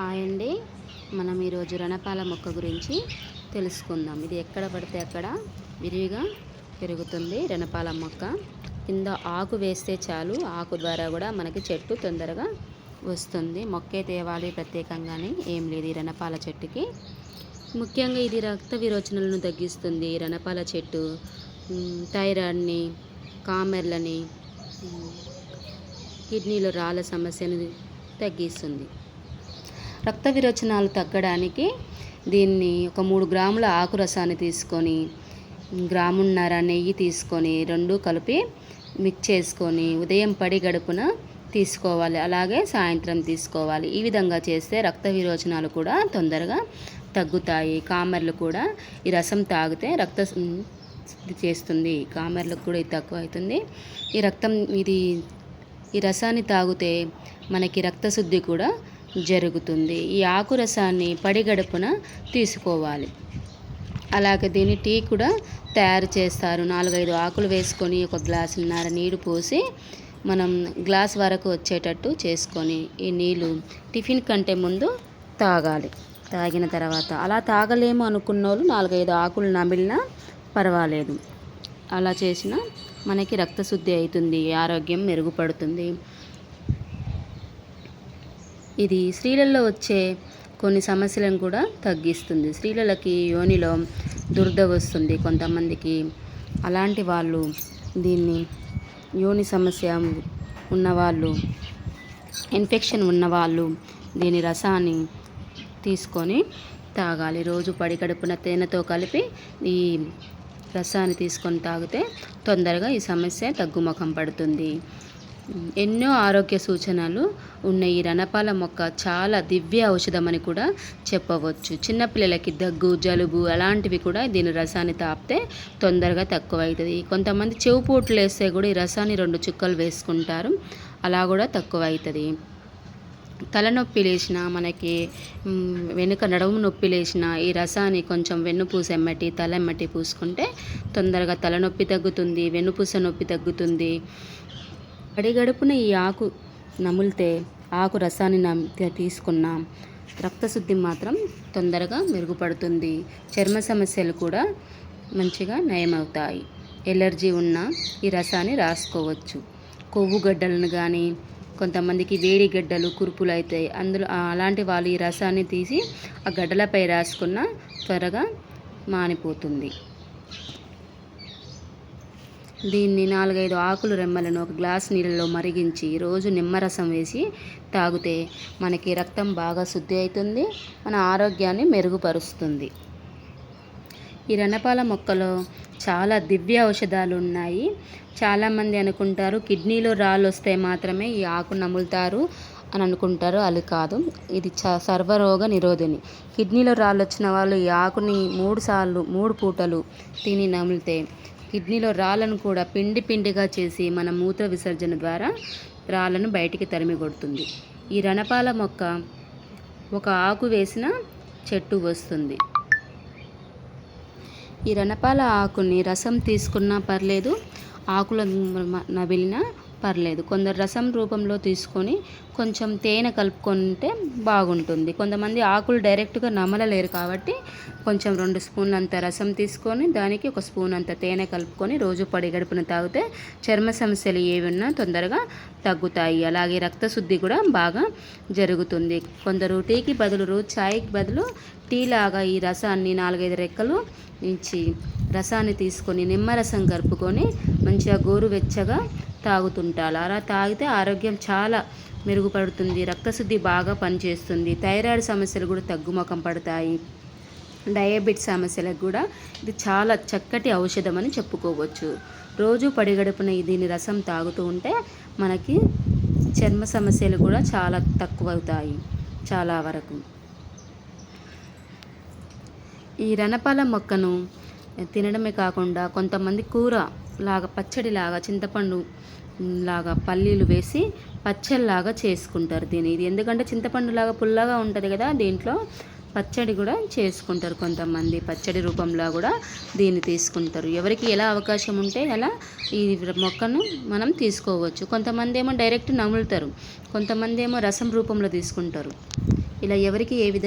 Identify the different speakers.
Speaker 1: Hi అండి. మనం ఈరోజు రణపాల మొక్క గురించి తెలుసుకుందాం. ఇది ఎక్కడ పడితే అక్కడ విరివిగా పెరుగుతుంది రణపాల మొక్క. కింద ఆకు వేస్తే చాలు ఆకు ద్వారా కూడా మనకి చెట్టు తొందరగా వస్తుంది. మొక్కే తేవాలి ప్రత్యేకంగానే ఏం లేదు ఈ రణపాల చెట్టుకి. ముఖ్యంగా ఇది రక్త విరోచనలను తగ్గిస్తుంది. రణపాల చెట్టు థైరాయిడ్ని కామెర్లని కిడ్నీలో రాళ్ళ సమస్యను తగ్గిస్తుంది. రక్త విరోచనాలు తగ్గడానికి దీన్ని ఒక మూడు గ్రాముల ఆకు రసాన్ని తీసుకొని గ్రామున్నర నెయ్యి తీసుకొని రెండు కలిపి మిక్స్ చేసుకొని ఉదయం పడి గడుపున తీసుకోవాలి. అలాగే సాయంత్రం తీసుకోవాలి. ఈ విధంగా చేస్తే రక్త విరోచనాలు కూడా తొందరగా తగ్గుతాయి. కామెర్లు కూడా ఈ రసం తాగితే రక్త శుద్ధి చేస్తుంది. కామెర్లకు కూడా ఇది తక్కువ అవుతుంది. ఈ రక్తం ఇది ఈ రసాన్ని తాగితే మనకి రక్తశుద్ధి కూడా జరుగుతుంది. ఈ ఆకు రసాన్ని పడిగడుపున తీసుకోవాలి. అలాగే దీన్ని టీ కూడా తయారు చేస్తారు. నాలుగైదు ఆకులు వేసుకొని ఒక గ్లాసున్నర నీరు పోసి మనం గ్లాస్ వరకు వచ్చేటట్టు చేసుకొని ఈ నీళ్ళు టిఫిన్ కంటే ముందు తాగాలి. తాగిన తర్వాత అలా తాగలేము అనుకున్న వాళ్ళు నాలుగైదు ఆకులు నమిలినా పర్వాలేదు. అలా చేసినా మనకి రక్తశుద్ధి అవుతుంది ఆరోగ్యం మెరుగుపడుతుంది. ఇది స్త్రీలలో వచ్చే కొన్ని సమస్యలను కూడా తగ్గిస్తుంది. స్త్రీలకి యోనిలో దురద వస్తుంది. కొంతమందికి అలాంటి వాళ్ళు దీన్ని యోని సమస్య ఉన్నవాళ్ళు ఇన్ఫెక్షన్ ఉన్నవాళ్ళు దీని రసాన్ని తీసుకొని తాగాలి. రోజు పడికడుపున తేనెతో కలిపి ఈ రసాన్ని తీసుకొని తాగితే తొందరగా ఈ సమస్య తగ్గుముఖం పడుతుంది. ఎన్నో ఆరోగ్య సూచనలు ఉన్న ఈ రణపాల మొక్క చాలా దివ్య ఔషధమని కూడా చెప్పవచ్చు. చిన్నపిల్లలకి దగ్గు జలుబు అలాంటివి కూడా దీని రసాన్ని తాపితే తొందరగా తక్కువ అవుతుంది కొంతమంది చెవు పోట్లు వేస్తే కూడా ఈ రసాన్ని రెండు చుక్కలు వేసుకుంటారు. అలా కూడా తక్కువ అవుతుంది తలనొప్పి లేచిన మనకి వెనుక నడుము నొప్పి లేచిన ఈ రసాన్ని కొంచెం వెన్నుపూస ఎమ్మటి తల ఎమ్మటి పూసుకుంటే తొందరగా తలనొప్పి తగ్గుతుంది వెన్నుపూస నొప్పి తగ్గుతుంది. గడిగడుపున ఈ ఆకు నములితే ఆకు రసాన్ని నమ్ తీసుకున్నాం రక్తశుద్ధి మాత్రం తొందరగా మెరుగుపడుతుంది. చర్మ సమస్యలు కూడా మంచిగా నయమవుతాయి. ఎలర్జీ ఉన్న ఈ రసాన్ని రాసుకోవచ్చు. కొవ్వు గడ్డలను కానీ కొంతమందికి వేడి గడ్డలు కురుపులు అవుతాయి అందులో అలాంటి వాళ్ళు ఈ రసాన్ని తీసి ఆ గడ్డలపై రాసుకున్న త్వరగా మానిపోతుంది. దీన్ని నాలుగైదు ఆకులు రెమ్మలను ఒక గ్లాస్ నీళ్ళలో మరిగించి రోజు నిమ్మరసం వేసి తాగితే మనకి రక్తం బాగా శుద్ధి అవుతుంది మన ఆరోగ్యాన్ని మెరుగుపరుస్తుంది. ఈ రణపాల మొక్కలో చాలా దివ్య ఔషధాలు ఉన్నాయి. చాలామంది అనుకుంటారు కిడ్నీలో రాళ్ళు వస్తే మాత్రమే ఈ ఆకు నములుతారు అని అనుకుంటారు. అది కాదు ఇది చ సర్వరోగ నిరోధిని. కిడ్నీలో రాళ్ళు వచ్చిన వాళ్ళు ఈ ఆకుని మూడు సార్లు మూడు పూటలు తిని నమిలితే కిడ్నీలో రాళ్ళను కూడా పిండి పిండిగా చేసి మన మూత్ర విసర్జన ద్వారా రాళ్ళను బయటికి తరిమి కొడుతుంది. ఈ రణపాల మొక్క ఒక ఆకు వేసిన చెట్టు వస్తుంది. ఈ రణపాల ఆకుని రసం తీసుకున్నా పర్లేదు ఆకుల నవిలిన పర్లేదు. కొందరు రసం రూపంలో తీసుకొని కొంచెం తేనె కలుపుకుంటే బాగుంటుంది. కొంతమంది ఆకులు డైరెక్ట్గా నమలలేరు కాబట్టి కొంచెం రెండు స్పూన్లంత రసం తీసుకొని దానికి ఒక స్పూన్ అంత తేనె కలుపుకొని రోజు పడి గడుపున తాగితే చర్మ సమస్యలు ఏవి తొందరగా తగ్గుతాయి. అలాగే రక్తశుద్ధి కూడా బాగా జరుగుతుంది. కొందరు టీకి బదులు చాయ్కి ఛాయ్కి బదులు టీ లాగా ఈ రసాన్ని నాలుగైదు రెక్కలు ఇచ్చి రసాన్ని తీసుకొని నిమ్మరసం కలుపుకొని మంచిగా గోరువెచ్చగా తాగుతుంటారు. అలా తాగితే ఆరోగ్యం చాలా మెరుగుపడుతుంది. రక్తశుద్ధి బాగా పనిచేస్తుంది. థైరాయిడ్ సమస్యలు కూడా తగ్గుముఖం పడతాయి. డయాబెటిస్ సమస్యలకు కూడా ఇది చాలా చక్కటి ఔషధం అని చెప్పుకోవచ్చు. రోజు పడిగడుపున దీని రసం తాగుతూ ఉంటే మనకి చర్మ సమస్యలు కూడా చాలా తక్కువ అవుతాయి చాలా వరకు. ఈ రణపాల మొక్కను తినడమే కాకుండా కొంతమంది కూర లాగా పచ్చడి లాగా చింతపండు లాగా పల్లీలు వేసి పచ్చడిలాగా చేసుకుంటారు దీని ఇది ఎందుకంటే చింతపండు లాగా పుల్లగా ఉంటుంది కదా దీంట్లో పచ్చడి కూడా చేసుకుంటారు కొంతమంది. పచ్చడి రూపంలో కూడా దీన్ని తీసుకుంటారు. ఎవరికి ఎలా అవకాశం ఉంటే అలా ఈ మొక్కను మనం తీసుకోవచ్చు. కొంతమంది ఏమో డైరెక్ట్ నములుతారు కొంతమంది ఏమో రసం రూపంలో తీసుకుంటారు. ఇలా ఎవరికి ఏ విధంగా